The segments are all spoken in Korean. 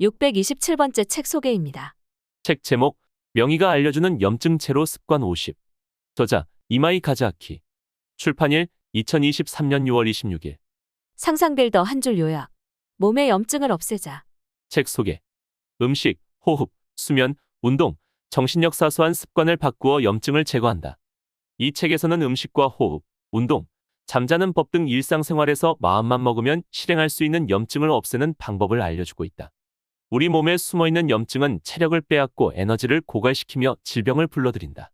627번째 책 소개입니다. 책 제목 명의가 알려주는 염증 제로 습관 50 저자 이마이 가자키 출판일 2023년 6월 26일 상상빌더 한 줄 요약. 몸의 염증을 없애자. 책 소개 음식, 호흡, 수면, 운동, 정신력 사소한 습관을 바꾸어 염증을 제거한다. 이 책에서는 음식과 호흡, 운동, 잠자는 법 등 일상생활에서 마음만 먹으면 실행할 수 있는 염증을 없애는 방법을 알려주고 있다. 우리 몸에 숨어있는 염증은 체력을 빼앗고 에너지를 고갈시키며 질병을 불러들인다.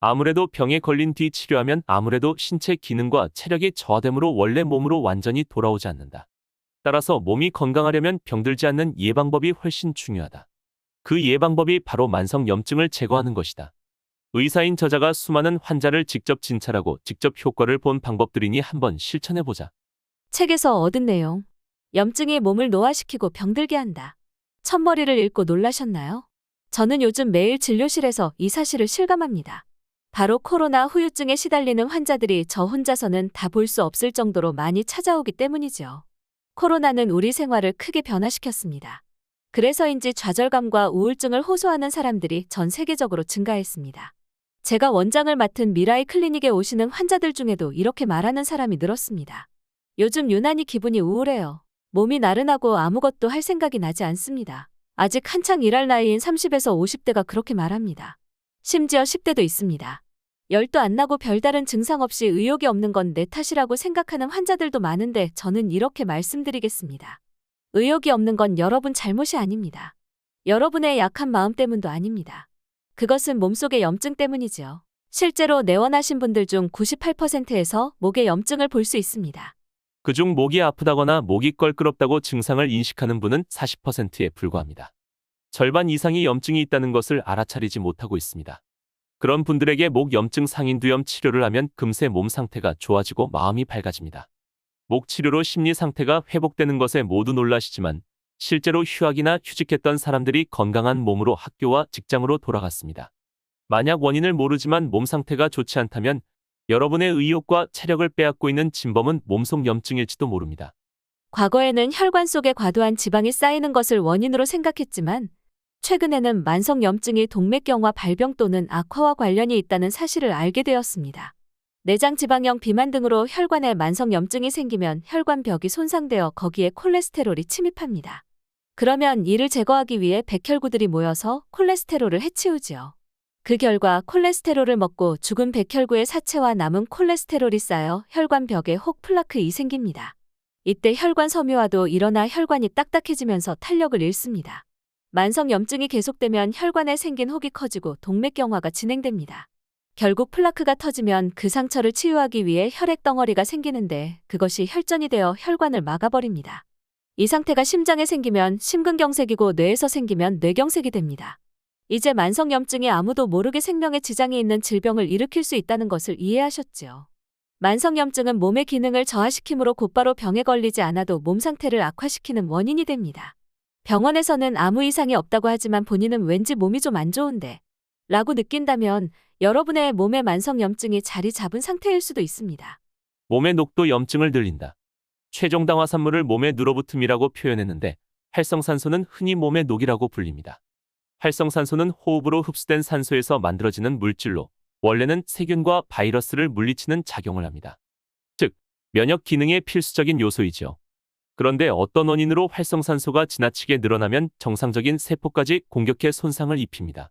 아무래도 병에 걸린 뒤 치료하면 아무래도 신체 기능과 체력이 저하되므로 원래 몸으로 완전히 돌아오지 않는다. 따라서 몸이 건강하려면 병들지 않는 예방법이 훨씬 중요하다. 그 예방법이 바로 만성 염증을 제거하는 것이다. 의사인 저자가 수많은 환자를 직접 진찰하고 직접 효과를 본 방법들이니 한번 실천해보자. 책에서 얻은 내용. 염증이 몸을 노화시키고 병들게 한다. 첫머리를 읽고 놀라셨나요? 저는 요즘 매일 진료실에서 이 사실을 실감합니다. 바로 코로나 후유증에 시달리는 환자들이 저 혼자서는 다 볼 수 없을 정도로 많이 찾아오기 때문이죠. 코로나는 우리 생활을 크게 변화시켰습니다. 그래서인지 좌절감과 우울증을 호소하는 사람들이 전 세계적으로 증가했습니다. 제가 원장을 맡은 미라이 클리닉에 오시는 환자들 중에도 이렇게 말하는 사람이 늘었습니다. 요즘 유난히 기분이 우울해요. 몸이 나른하고 아무것도 할 생각이 나지 않습니다. 아직 한창 일할 나이인 30에서 50대가 그렇게 말합니다. 심지어 10대도 있습니다. 열도 안 나고 별다른 증상 없이 의욕이 없는 건 내 탓이라고 생각하는 환자들도 많은데 저는 이렇게 말씀드리겠습니다. 의욕이 없는 건 여러분 잘못이 아닙니다. 여러분의 약한 마음 때문도 아닙니다. 그것은 몸속의 염증 때문이지요. 실제로 내원하신 분들 중 98%에서 목에 염증을 볼 수 있습니다. 그중 목이 아프다거나 목이 껄끄럽다고 증상을 인식하는 분은 40%에 불과합니다. 절반 이상이 염증이 있다는 것을 알아차리지 못하고 있습니다. 그런 분들에게 목 염증 상인두염 치료를 하면 금세 몸 상태가 좋아지고 마음이 밝아집니다. 목 치료로 심리 상태가 회복되는 것에 모두 놀라시지만 실제로 휴학이나 휴직했던 사람들이 건강한 몸으로 학교와 직장으로 돌아갔습니다. 만약 원인을 모르지만 몸 상태가 좋지 않다면 여러분의 의욕과 체력을 빼앗고 있는 진범은 몸속 염증일지도 모릅니다. 과거에는 혈관 속에 과도한 지방이 쌓이는 것을 원인으로 생각했지만 최근에는 만성 염증이 동맥경화 발병 또는 악화와 관련이 있다는 사실을 알게 되었습니다. 내장 지방형 비만 등으로 혈관에 만성 염증이 생기면 혈관벽이 손상되어 거기에 콜레스테롤이 침입합니다. 그러면 이를 제거하기 위해 백혈구들이 모여서 콜레스테롤을 해치우지요. 그 결과 콜레스테롤을 먹고 죽은 백혈구의 사체와 남은 콜레스테롤이 쌓여 혈관 벽에 혹 플라크이 생깁니다. 이때 혈관 섬유화도 일어나 혈관이 딱딱해지면서 탄력을 잃습니다. 만성 염증이 계속되면 혈관에 생긴 혹이 커지고 동맥경화가 진행됩니다. 결국 플라크가 터지면 그 상처를 치유하기 위해 혈액 덩어리가 생기는데 그것이 혈전이 되어 혈관을 막아버립니다. 이 상태가 심장에 생기면 심근경색이고 뇌에서 생기면 뇌경색이 됩니다. 이제 만성 염증이 아무도 모르게 생명에 지장이 있는 질병을 일으킬 수 있다는 것을 이해하셨지요. 만성 염증은 몸의 기능을 저하시키므로 곧바로 병에 걸리지 않아도 몸 상태를 악화시키는 원인이 됩니다. 병원에서는 아무 이상이 없다고 하지만 본인은 왠지 몸이 좀 안 좋은데 라고 느낀다면 여러분의 몸에 만성 염증이 자리 잡은 상태일 수도 있습니다. 몸의 녹도 염증을 들린다. 최종당 화산물을 몸에 눌어붙음이라고 표현했는데 활성산소는 흔히 몸의 녹이라고 불립니다. 활성산소는 호흡으로 흡수된 산소에서 만들어지는 물질로 원래는 세균과 바이러스를 물리치는 작용을 합니다. 즉, 면역 기능의 필수적인 요소이죠. 그런데 어떤 원인으로 활성산소가 지나치게 늘어나면 정상적인 세포까지 공격해 손상을 입힙니다.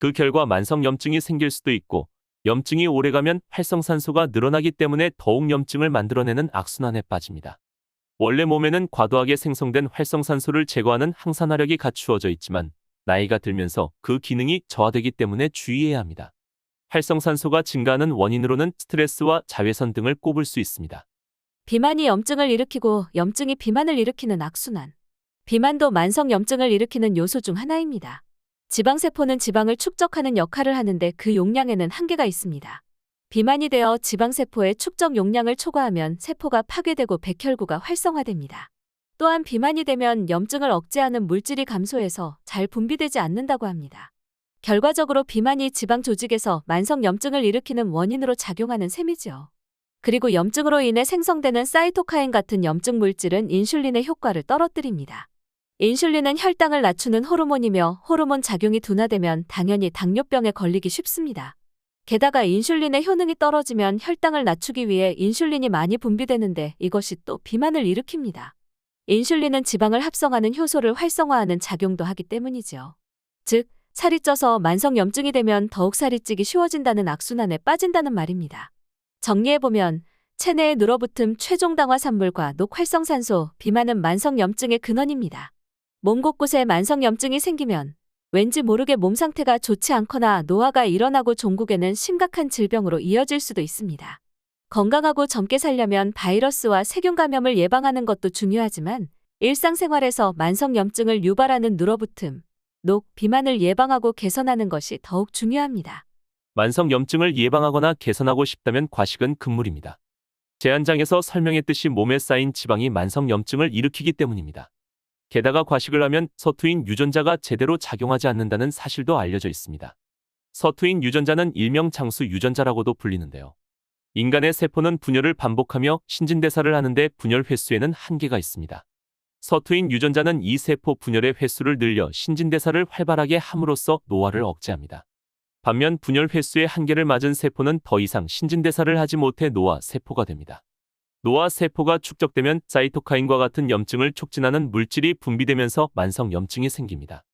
그 결과 만성 염증이 생길 수도 있고 염증이 오래가면 활성산소가 늘어나기 때문에 더욱 염증을 만들어내는 악순환에 빠집니다. 원래 몸에는 과도하게 생성된 활성산소를 제거하는 항산화력이 갖추어져 있지만 나이가 들면서 그 기능이 저하되기 때문에 주의해야 합니다. 활성산소가 증가하는 원인으로는 스트레스와 자외선 등을 꼽을 수 있습니다. 비만이 염증을 일으키고 염증이 비만을 일으키는 악순환. 비만도 만성 염증을 일으키는 요소 중 하나입니다. 지방세포는 지방을 축적하는 역할을 하는데 그 용량에는 한계가 있습니다. 비만이 되어 지방세포의 축적 용량을 초과하면 세포가 파괴되고 백혈구가 활성화됩니다. 또한 비만이 되면 염증을 억제하는 물질이 감소해서 잘 분비되지 않는다고 합니다. 결과적으로 비만이 지방 조직에서 만성 염증을 일으키는 원인으로 작용하는 셈이지요. 그리고 염증으로 인해 생성되는 사이토카인 같은 염증 물질은 인슐린의 효과를 떨어뜨립니다. 인슐린은 혈당을 낮추는 호르몬이며 호르몬 작용이 둔화되면 당연히 당뇨병에 걸리기 쉽습니다. 게다가 인슐린의 효능이 떨어지면 혈당을 낮추기 위해 인슐린이 많이 분비되는데 이것이 또 비만을 일으킵니다. 인슐린은 지방을 합성하는 효소를 활성화하는 작용도 하기 때문이지요. 즉, 살이 쪄서 만성 염증이 되면 더욱 살이 찌기 쉬워진다는 악순환에 빠진다는 말입니다. 정리해보면 체내에 늘어붙은 최종 당화 산물과 녹활성산소, 비만은 만성 염증의 근원입니다. 몸 곳곳에 만성 염증이 생기면 왠지 모르게 몸 상태가 좋지 않거나 노화가 일어나고 종국에는 심각한 질병으로 이어질 수도 있습니다. 건강하고 젊게 살려면 바이러스와 세균 감염을 예방하는 것도 중요하지만 일상생활에서 만성 염증을 유발하는 늘어붙음, 녹, 비만을 예방하고 개선하는 것이 더욱 중요합니다. 만성 염증을 예방하거나 개선하고 싶다면 과식은 금물입니다. 제한장에서 설명했듯이 몸에 쌓인 지방이 만성 염증을 일으키기 때문입니다. 게다가 과식을 하면 서투인 유전자가 제대로 작용하지 않는다는 사실도 알려져 있습니다. 서투인 유전자는 일명 장수 유전자라고도 불리는데요. 인간의 세포는 분열을 반복하며 신진대사를 하는데 분열 횟수에는 한계가 있습니다. 서투인 유전자는 이 세포 분열의 횟수를 늘려 신진대사를 활발하게 함으로써 노화를 억제합니다. 반면 분열 횟수의 한계를 맞은 세포는 더 이상 신진대사를 하지 못해 노화 세포가 됩니다. 노화 세포가 축적되면 사이토카인과 같은 염증을 촉진하는 물질이 분비되면서 만성 염증이 생깁니다.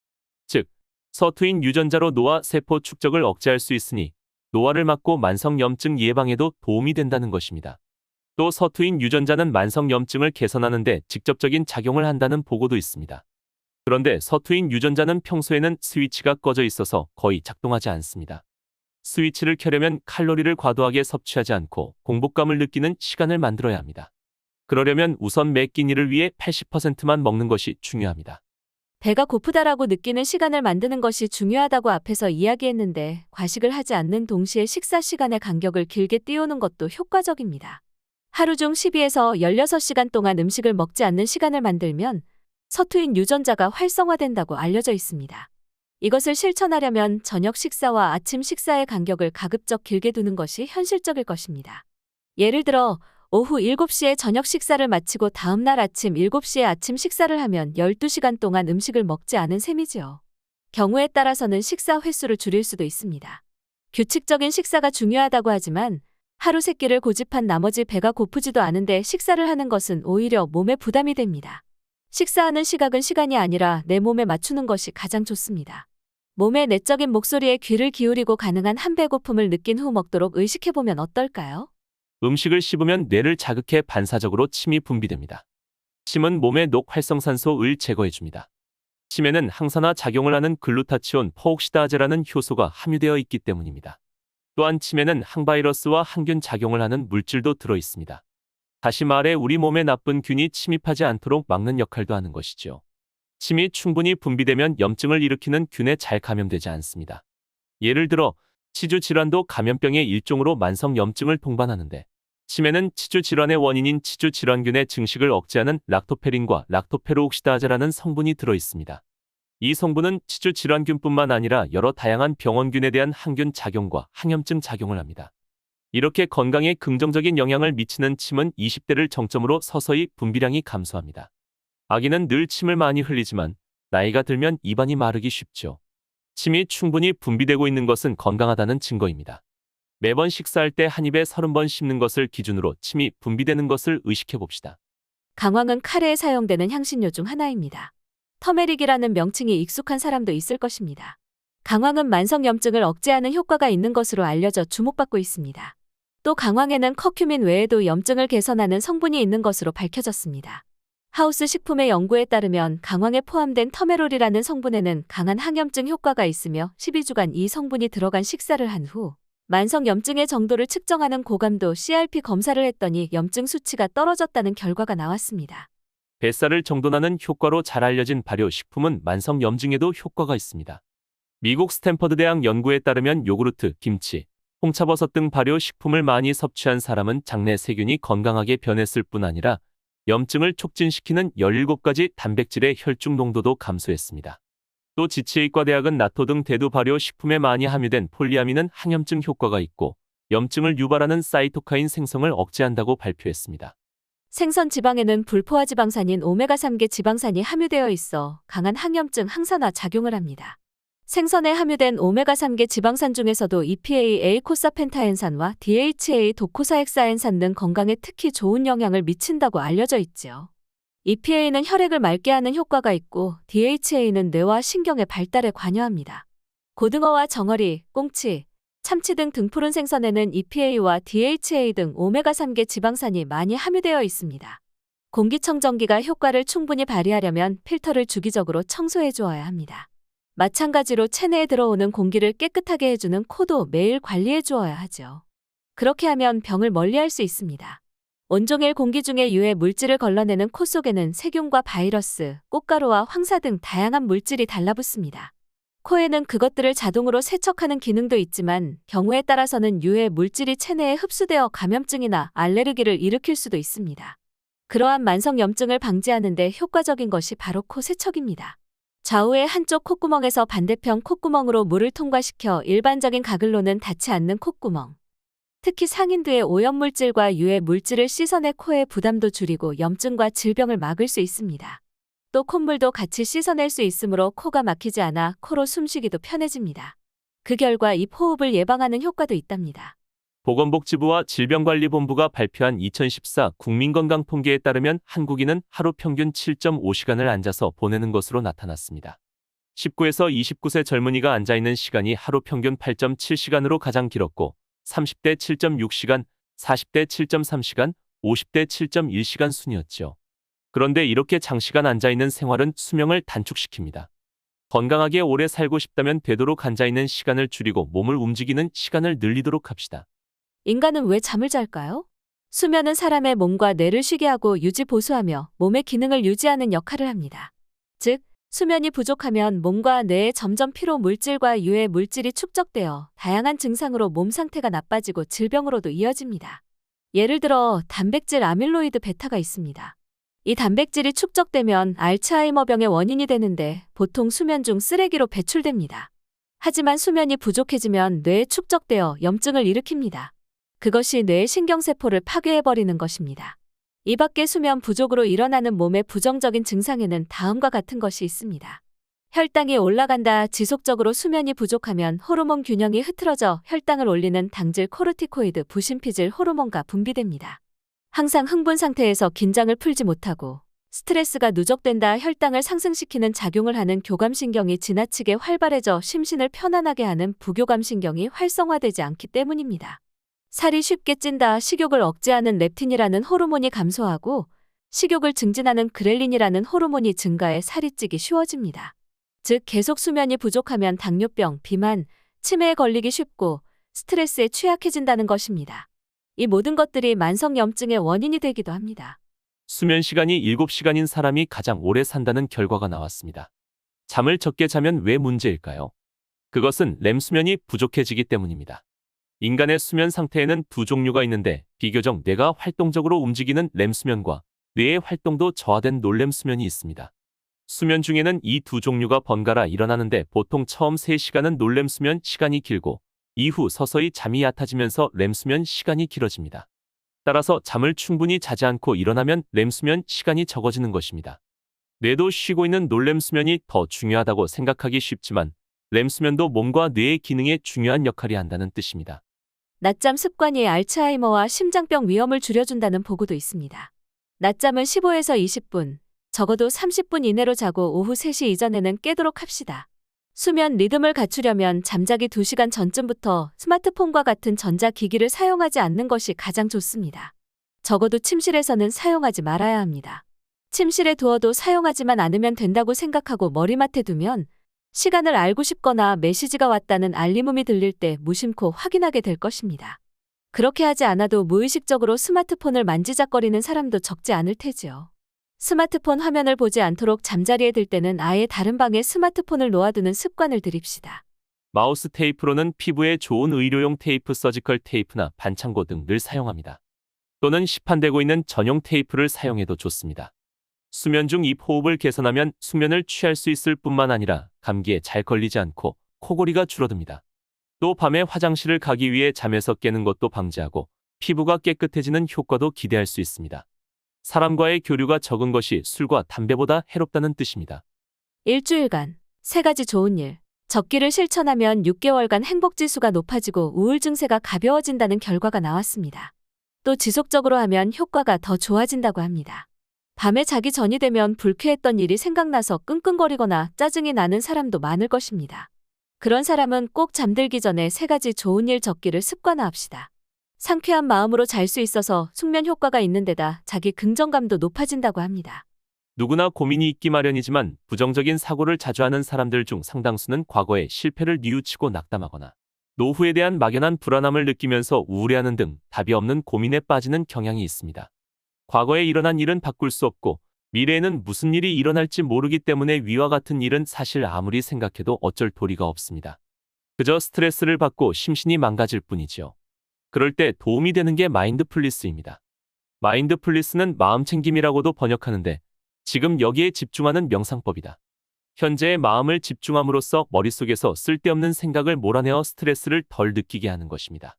즉, 서투인 유전자로 노화 세포 축적을 억제할 수 있으니 노화를 막고 만성 염증 예방에도 도움이 된다는 것입니다. 또 서투인 유전자는 만성 염증을 개선하는 데 직접적인 작용을 한다는 보고도 있습니다. 그런데 서투인 유전자는 평소에는 스위치가 꺼져 있어서 거의 작동하지 않습니다. 스위치를 켜려면 칼로리를 과도하게 섭취하지 않고 공복감을 느끼는 시간을 만들어야 합니다. 그러려면 우선 매 끼니를 위해 80%만 먹는 것이 중요합니다. 배가 고프다라고 느끼는 시간을 만드는 것이 중요하다고 앞에서 이야기했는데 과식을 하지 않는 동시에 식사 시간의 간격을 길게 띄우는 것도 효과적입니다. 하루 중 12에서 16시간 동안 음식을 먹지 않는 시간을 만들면 서투인 유전자가 활성화된다고 알려져 있습니다. 이것을 실천하려면 저녁 식사와 아침 식사의 간격을 가급적 길게 두는 것이 현실적일 것입니다. 예를 들어 오후 7시에 저녁 식사를 마치고 다음날 아침 7시에 아침 식사를 하면 12시간 동안 음식을 먹지 않은 셈이지요. 경우에 따라서는 식사 횟수를 줄일 수도 있습니다. 규칙적인 식사가 중요하다고 하지만 하루 세 끼를 고집한 나머지 배가 고프지도 않은데 식사를 하는 것은 오히려 몸에 부담이 됩니다. 식사하는 시각은 시간이 아니라 내 몸에 맞추는 것이 가장 좋습니다. 몸의 내적인 목소리에 귀를 기울이고 가능한 한 배고픔을 느낀 후 먹도록 의식해보면 어떨까요? 음식을 씹으면 뇌를 자극해 반사적으로 침이 분비됩니다. 침은 몸의 녹활성산소를 제거해줍니다. 침에는 항산화 작용을 하는 글루타치온 퍼옥시다제라는 효소가 함유되어 있기 때문입니다. 또한 침에는 항바이러스와 항균 작용을 하는 물질도 들어 있습니다. 다시 말해 우리 몸에 나쁜 균이 침입하지 않도록 막는 역할도 하는 것이죠. 침이 충분히 분비되면 염증을 일으키는 균에 잘 감염되지 않습니다. 예를 들어 치주 질환도 감염병의 일종으로 만성 염증을 동반하는데 침에는 치주 질환의 원인인 치주 질환균의 증식을 억제하는 락토페린과 락토페로옥시다제라는 성분이 들어 있습니다. 이 성분은 치주 질환균뿐만 아니라 여러 다양한 병원균에 대한 항균 작용과 항염증 작용을 합니다. 이렇게 건강에 긍정적인 영향을 미치는 침은 20대를 정점으로 서서히 분비량이 감소합니다. 아기는 늘 침을 많이 흘리지만 나이가 들면 입안이 마르기 쉽죠. 침이 충분히 분비되고 있는 것은 건강하다는 증거입니다. 매번 식사할 때 한 입에 30번 씹는 것을 기준으로 침이 분비되는 것을 의식해 봅시다. 강황은 카레에 사용되는 향신료 중 하나입니다. 터메릭이라는 명칭이 익숙한 사람도 있을 것입니다. 강황은 만성 염증을 억제하는 효과가 있는 것으로 알려져 주목받고 있습니다. 또 강황에는 커큐민 외에도 염증을 개선하는 성분이 있는 것으로 밝혀졌습니다. 하우스 식품의 연구에 따르면 강황에 포함된 터메롤이라는 성분에는 강한 항염증 효과가 있으며 12주간 이 성분이 들어간 식사를 한 후 만성 염증의 정도를 측정하는 고감도 CRP 검사를 했더니 염증 수치가 떨어졌다는 결과가 나왔습니다. 뱃살을 정돈하는 효과로 잘 알려진 발효 식품은 만성 염증에도 효과가 있습니다. 미국 스탠퍼드 대학 연구에 따르면 요구르트, 김치, 홍차버섯 등 발효 식품을 많이 섭취한 사람은 장내 세균이 건강하게 변했을 뿐 아니라 염증을 촉진시키는 17가지 단백질의 혈중 농도도 감소했습니다. 또 지치의과대학은 나토 등 대두 발효 식품에 많이 함유된 폴리아민은 항염증 효과가 있고 염증을 유발하는 사이토카인 생성을 억제한다고 발표했습니다. 생선 지방에는 불포화 지방산인 오메가3계 지방산이 함유되어 있어 강한 항염증 항산화 작용을 합니다. 생선에 함유된 오메가3계 지방산 중에서도 EPA 에이코사펜타엔산과 DHA 도코사헥사엔산 등 건강에 특히 좋은 영향을 미친다고 알려져 있지요. EPA는 혈액을 맑게 하는 효과가 있고 DHA는 뇌와 신경의 발달에 관여합니다. 고등어와 정어리, 꽁치, 참치 등 등푸른 생선에는 EPA와 DHA 등 오메가3계 지방산이 많이 함유되어 있습니다. 공기청정기가 효과를 충분히 발휘하려면 필터를 주기적으로 청소해 주어야 합니다. 마찬가지로 체내에 들어오는 공기를 깨끗하게 해주는 코도 매일 관리해 주어야 하죠. 그렇게 하면 병을 멀리할 수 있습니다. 온종일 공기 중에 유해 물질을 걸러내는 코 속에는 세균과 바이러스, 꽃가루와 황사 등 다양한 물질이 달라붙습니다. 코에는 그것들을 자동으로 세척하는 기능도 있지만 경우에 따라서는 유해 물질이 체내에 흡수되어 감염증이나 알레르기를 일으킬 수도 있습니다. 그러한 만성염증을 방지하는 데 효과적인 것이 바로 코 세척입니다. 좌우의 한쪽 콧구멍에서 반대편 콧구멍으로 물을 통과시켜 일반적인 가글로는 닿지 않는 콧구멍. 특히 상인두의 오염물질과 유해 물질을 씻어내 코의 부담도 줄이고 염증과 질병을 막을 수 있습니다. 또 콧물도 같이 씻어낼 수 있으므로 코가 막히지 않아 코로 숨쉬기도 편해집니다. 그 결과 입 호흡을 예방하는 효과도 있답니다. 보건복지부와 질병관리본부가 발표한 2014 국민건강통계에 따르면 한국인은 하루 평균 7.5시간을 앉아서 보내는 것으로 나타났습니다. 19에서 29세 젊은이가 앉아있는 시간이 하루 평균 8.7시간으로 가장 길었고 30대 7.6시간, 40대 7.3시간, 50대 7.1시간 순이었죠. 그런데 이렇게 장시간 앉아있는 생활은 수명을 단축시킵니다. 건강하게 오래 살고 싶다면 되도록 앉아있는 시간을 줄이고 몸을 움직이는 시간을 늘리도록 합시다. 인간은 왜 잠을 잘까요? 수면은 사람의 몸과 뇌를 쉬게 하고 유지 보수하며 몸의 기능을 유지하는 역할을 합니다. 즉, 수면이 부족하면 몸과 뇌에 점점 피로 물질과 유해 물질이 축적되어 다양한 증상으로 몸 상태가 나빠지고 질병으로도 이어집니다. 예를 들어 단백질 아밀로이드 베타가 있습니다. 이 단백질이 축적되면 알츠하이머병의 원인이 되는데 보통 수면 중 쓰레기로 배출됩니다. 하지만 수면이 부족해지면 뇌에 축적되어 염증을 일으킵니다. 그것이 뇌의 신경세포를 파괴해버리는 것입니다. 이 밖에 수면 부족으로 일어나는 몸의 부정적인 증상에는 다음과 같은 것이 있습니다. 혈당이 올라간다. 지속적으로 수면이 부족하면 호르몬 균형이 흐트러져 혈당을 올리는 당질 코르티코이드 부신피질 호르몬가 분비됩니다. 항상 흥분 상태에서 긴장을 풀지 못하고 스트레스가 누적된다 혈당을 상승시키는 작용을 하는 교감신경이 지나치게 활발해져 심신을 편안하게 하는 부교감신경이 활성화되지 않기 때문입니다. 살이 쉽게 찐다 식욕을 억제하는 렙틴이라는 호르몬이 감소하고 식욕을 증진하는 그렐린이라는 호르몬이 증가해 살이 찌기 쉬워집니다. 즉 계속 수면이 부족하면 당뇨병, 비만, 치매에 걸리기 쉽고 스트레스에 취약해진다는 것입니다. 이 모든 것들이 만성염증의 원인이 되기도 합니다. 수면 시간이 7시간인 사람이 가장 오래 산다는 결과가 나왔습니다. 잠을 적게 자면 왜 문제일까요? 그것은 렘 수면이 부족해지기 때문입니다. 인간의 수면 상태에는 두 종류가 있는데 비교적 뇌가 활동적으로 움직이는 렘 수면과 뇌의 활동도 저하된 놀렘 수면이 있습니다. 수면 중에는 이 두 종류가 번갈아 일어나는데 보통 처음 3시간은 놀렘 수면 시간이 길고 이후 서서히 잠이 얕아지면서 렘 수면 시간이 길어집니다. 따라서 잠을 충분히 자지 않고 일어나면 렘 수면 시간이 적어지는 것입니다. 뇌도 쉬고 있는 놀렘 수면이 더 중요하다고 생각하기 쉽지만 렘 수면도 몸과 뇌의 기능에 중요한 역할이 한다는 뜻입니다. 낮잠 습관이 알츠하이머와 심장병 위험을 줄여준다는 보고도 있습니다. 낮잠은 15에서 20분, 적어도 30분 이내로 자고 오후 3시 이전에는 깨도록 합시다. 수면 리듬을 갖추려면 잠자기 2시간 전쯤부터 스마트폰과 같은 전자기기를 사용하지 않는 것이 가장 좋습니다. 적어도 침실에서는 사용하지 말아야 합니다. 침실에 두어도 사용하지만 않으면 된다고 생각하고 머리맡에 두면 시간을 알고 싶거나 메시지가 왔다는 알림음이 들릴 때 무심코 확인하게 될 것입니다. 그렇게 하지 않아도 무의식적으로 스마트폰을 만지작거리는 사람도 적지 않을 테지요. 스마트폰 화면을 보지 않도록 잠자리에 들 때는 아예 다른 방에 스마트폰을 놓아두는 습관을 들입시다. 마우스 테이프로는 피부에 좋은 의료용 테이프 서지컬 테이프나 반창고 등늘 사용합니다. 또는 시판되고 있는 전용 테이프를 사용해도 좋습니다. 수면 중 입 호흡을 개선하면 수면을 취할 수 있을 뿐만 아니라 감기에 잘 걸리지 않고 코골이가 줄어듭니다. 또 밤에 화장실을 가기 위해 잠에서 깨는 것도 방지하고 피부가 깨끗해지는 효과도 기대할 수 있습니다. 사람과의 교류가 적은 것이 술과 담배보다 해롭다는 뜻입니다. 일주일간 세 가지 좋은 일. 적기를 실천하면 6개월간 행복 지수가 높아지고 우울 증세가 가벼워진다는 결과가 나왔습니다. 또 지속적으로 하면 효과가 더 좋아진다고 합니다. 밤에 자기 전이 되면 불쾌했던 일이 생각나서 끙끙거리거나 짜증이 나는 사람도 많을 것입니다. 그런 사람은 꼭 잠들기 전에 세 가지 좋은 일 적기를 습관화합시다. 상쾌한 마음으로 잘 수 있어서 숙면 효과가 있는 데다 자기 긍정감도 높아진다고 합니다. 누구나 고민이 있기 마련이지만 부정적인 사고를 자주 하는 사람들 중 상당수는 과거의 실패를 뉘우치고 낙담하거나 노후에 대한 막연한 불안함을 느끼면서 우울해하는 등 답이 없는 고민에 빠지는 경향이 있습니다. 과거에 일어난 일은 바꿀 수 없고 미래에는 무슨 일이 일어날지 모르기 때문에 위와 같은 일은 사실 아무리 생각해도 어쩔 도리가 없습니다. 그저 스트레스를 받고 심신이 망가질 뿐이지요. 그럴 때 도움이 되는 게 마인드풀리스입니다. 마인드풀리스는 마음챙김이라고도 번역하는데 지금 여기에 집중하는 명상법이다. 현재의 마음을 집중함으로써 머릿속에서 쓸데없는 생각을 몰아내어 스트레스를 덜 느끼게 하는 것입니다.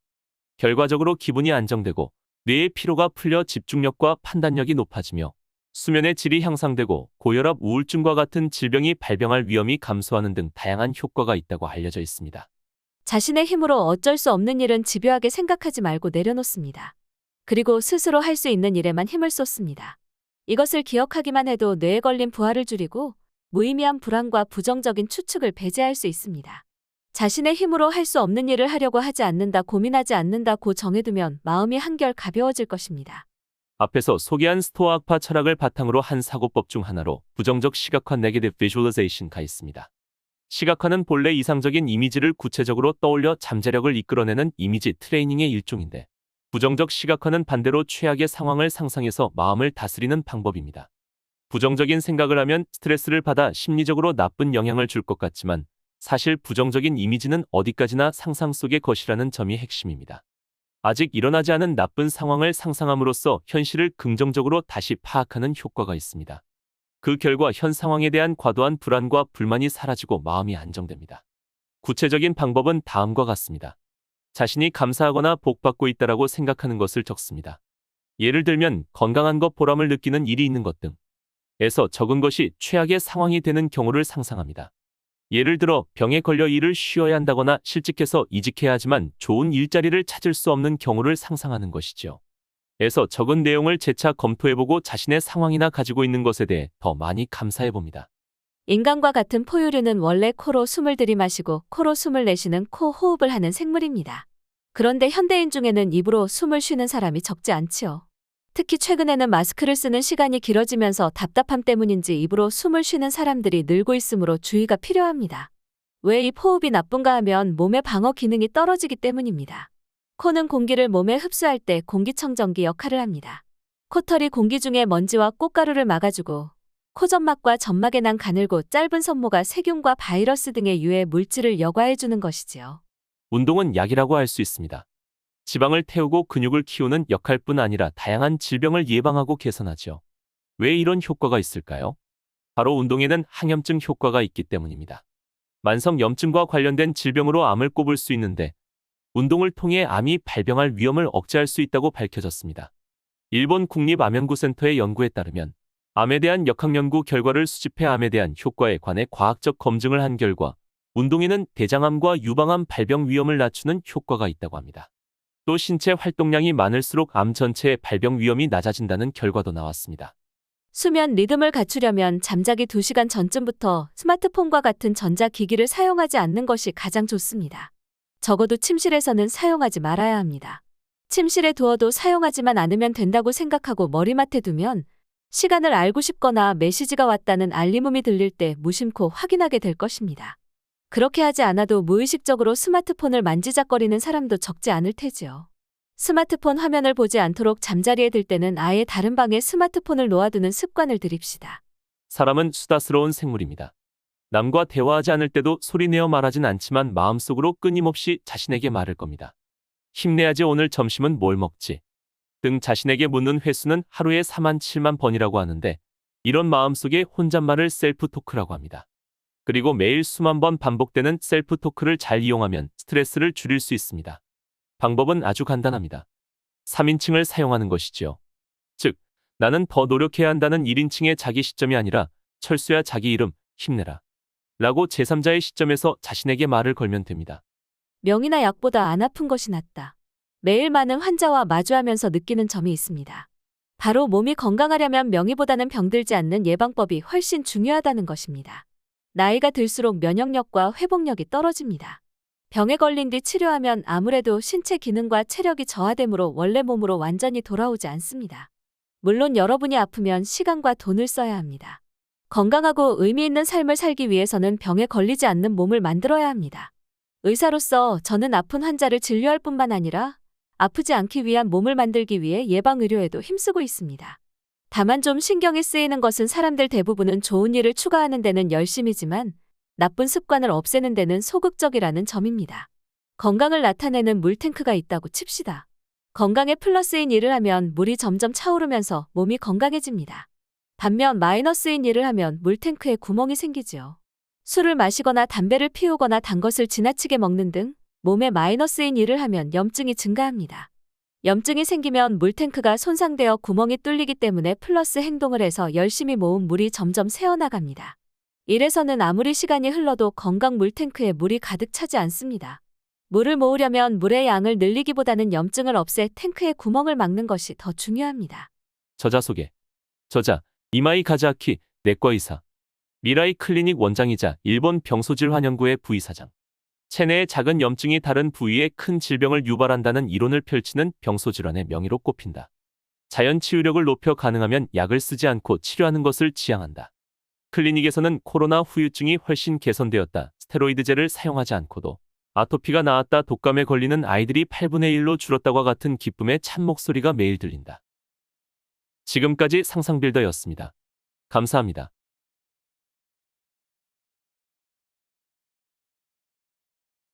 결과적으로 기분이 안정되고 뇌의 피로가 풀려 집중력과 판단력이 높아지며 수면의 질이 향상되고 고혈압, 우울증과 같은 질병이 발병할 위험이 감소하는 등 다양한 효과가 있다고 알려져 있습니다. 자신의 힘으로 어쩔 수 없는 일은 집요하게 생각하지 말고 내려놓습니다. 그리고 스스로 할 수 있는 일에만 힘을 쏟습니다. 이것을 기억하기만 해도 뇌에 걸린 부하를 줄이고 무의미한 불안과 부정적인 추측을 배제할 수 있습니다. 자신의 힘으로 할 수 없는 일을 하려고 하지 않는다, 고민하지 않는다고 정해두면 마음이 한결 가벼워질 것입니다. 앞에서 소개한 스토아 학파 철학을 바탕으로 한 사고법 중 하나로 부정적 시각화 네게티브 비주얼라이제이션가 있습니다. 시각화는 본래 이상적인 이미지를 구체적으로 떠올려 잠재력을 이끌어내는 이미지 트레이닝의 일종인데 부정적 시각화는 반대로 최악의 상황을 상상해서 마음을 다스리는 방법입니다. 부정적인 생각을 하면 스트레스를 받아 심리적으로 나쁜 영향을 줄 것 같지만 사실 부정적인 이미지는 어디까지나 상상 속의 것이라는 점이 핵심입니다. 아직 일어나지 않은 나쁜 상황을 상상함으로써 현실을 긍정적으로 다시 파악하는 효과가 있습니다. 그 결과 현 상황에 대한 과도한 불안과 불만이 사라지고 마음이 안정됩니다. 구체적인 방법은 다음과 같습니다. 자신이 감사하거나 복받고 있다라고 생각하는 것을 적습니다. 예를 들면 건강한 것 보람을 느끼는 일이 있는 것 등. 에서 적은 것이 최악의 상황이 되는 경우를 상상합니다. 예를 들어 병에 걸려 일을 쉬어야 한다거나 실직해서 이직해야 하지만 좋은 일자리를 찾을 수 없는 경우를 상상하는 것이지요. 에서 적은 내용을 재차 검토해보고 자신의 상황이나 가지고 있는 것에 대해 더 많이 감사해봅니다. 인간과 같은 포유류는 원래 코로 숨을 들이마시고 코로 숨을 내쉬는 코 호흡을 하는 생물입니다. 그런데 현대인 중에는 입으로 숨을 쉬는 사람이 적지 않지요. 특히 최근에는 마스크를 쓰는 시간이 길어지면서 답답함 때문인지 입으로 숨을 쉬는 사람들이 늘고 있으므로 주의가 필요합니다. 왜 이 호흡이 나쁜가 하면 몸의 방어 기능이 떨어지기 때문입니다. 코는 공기를 몸에 흡수할 때 공기청정기 역할을 합니다. 코털이 공기 중에 먼지와 꽃가루를 막아주고 코점막과 점막에 난 가늘고 짧은 섬모가 세균과 바이러스 등의 유해 물질을 여과해주는 것이지요. 운동은 약이라고 할 수 있습니다. 지방을 태우고 근육을 키우는 역할뿐 아니라 다양한 질병을 예방하고 개선하죠. 왜 이런 효과가 있을까요? 바로 운동에는 항염증 효과가 있기 때문입니다. 만성 염증과 관련된 질병으로 암을 꼽을 수 있는데 운동을 통해 암이 발병할 위험을 억제할 수 있다고 밝혀졌습니다. 일본 국립암연구센터의 연구에 따르면 암에 대한 역학연구 결과를 수집해 암에 대한 효과에 관해 과학적 검증을 한 결과 운동에는 대장암과 유방암 발병 위험을 낮추는 효과가 있다고 합니다. 또 신체 활동량이 많을수록 암 전체의 발병 위험이 낮아진다는 결과도 나왔습니다. 수면 리듬을 갖추려면 잠자기 2시간 전쯤부터 스마트폰과 같은 전자기기를 사용하지 않는 것이 가장 좋습니다. 적어도 침실에서는 사용하지 말아야 합니다. 침실에 두어도 사용하지만 않으면 된다고 생각하고 머리맡에 두면 시간을 알고 싶거나 메시지가 왔다는 알림음이 들릴 때 무심코 확인하게 될 것입니다. 그렇게 하지 않아도 무의식적으로 스마트폰을 만지작거리는 사람도 적지 않을 테지요. 스마트폰 화면을 보지 않도록 잠자리에 들 때는 아예 다른 방에 스마트폰을 놓아두는 습관을 들입시다. 사람은 수다스러운 생물입니다. 남과 대화하지 않을 때도 소리내어 말하진 않지만 마음속으로 끊임없이 자신에게 말할 겁니다. 힘내야지 오늘 점심은 뭘 먹지? 등 자신에게 묻는 횟수는 하루에 4만 7만 번이라고 하는데 이런 마음속의 혼잣말을 셀프 토크라고 합니다. 그리고 매일 수만 번 반복되는 셀프 토크를 잘 이용하면 스트레스를 줄일 수 있습니다. 방법은 아주 간단합니다. 3인칭을 사용하는 것이지요. 즉, 나는 더 노력해야 한다는 1인칭의 자기 시점이 아니라 철수야 자기 이름 힘내라. 라고 제3자의 시점에서 자신에게 말을 걸면 됩니다. 명이나 약보다 안 아픈 것이 낫다. 매일 많은 환자와 마주하면서 느끼는 점이 있습니다. 바로 몸이 건강하려면 명의보다는 병들지 않는 예방법이 훨씬 중요하다는 것입니다. 나이가 들수록 면역력과 회복력이 떨어집니다. 병에 걸린 뒤 치료하면 아무래도 신체 기능과 체력이 저하되므로 원래 몸으로 완전히 돌아오지 않습니다. 물론 여러분이 아프면 시간과 돈을 써야 합니다. 건강하고 의미 있는 삶을 살기 위해서는 병에 걸리지 않는 몸을 만들어야 합니다. 의사로서 저는 아픈 환자를 진료할 뿐만 아니라 아프지 않기 위한 몸을 만들기 위해 예방의료에도 힘쓰고 있습니다. 다만 좀 신경이 쓰이는 것은 사람들 대부분은 좋은 일을 추가하는 데는 열심이지만 나쁜 습관을 없애는 데는 소극적이라는 점입니다. 건강을 나타내는 물탱크가 있다고 칩시다. 건강에 플러스인 일을 하면 물이 점점 차오르면서 몸이 건강해집니다. 반면 마이너스인 일을 하면 물탱크에 구멍이 생기지요. 술을 마시거나 담배를 피우거나 단 것을 지나치게 먹는 등 몸에 마이너스인 일을 하면 염증이 증가합니다. 염증이 생기면 물탱크가 손상되어 구멍이 뚫리기 때문에 플러스 행동을 해서 열심히 모은 물이 점점 새어나갑니다. 이래서는 아무리 시간이 흘러도 건강 물탱크에 물이 가득 차지 않습니다. 물을 모으려면 물의 양을 늘리기보다는 염증을 없애 탱크의 구멍을 막는 것이 더 중요합니다. 저자 소개. 저자 이마이 가자키 내과 의사. 미라이 클리닉 원장이자 일본 병소질 환연구의 부의사장. 체내의 작은 염증이 다른 부위에 큰 질병을 유발한다는 이론을 펼치는 병소질환의 명의로 꼽힌다. 자연 치유력을 높여 가능하면 약을 쓰지 않고 치료하는 것을 지향한다. 클리닉에서는 코로나 후유증이 훨씬 개선되었다. 스테로이드제를 사용하지 않고도 아토피가 나았다. 독감에 걸리는 아이들이 8분의 1로 줄었다와 같은 기쁨의 참 목소리가 매일 들린다. 지금까지 상상빌더였습니다. 감사합니다.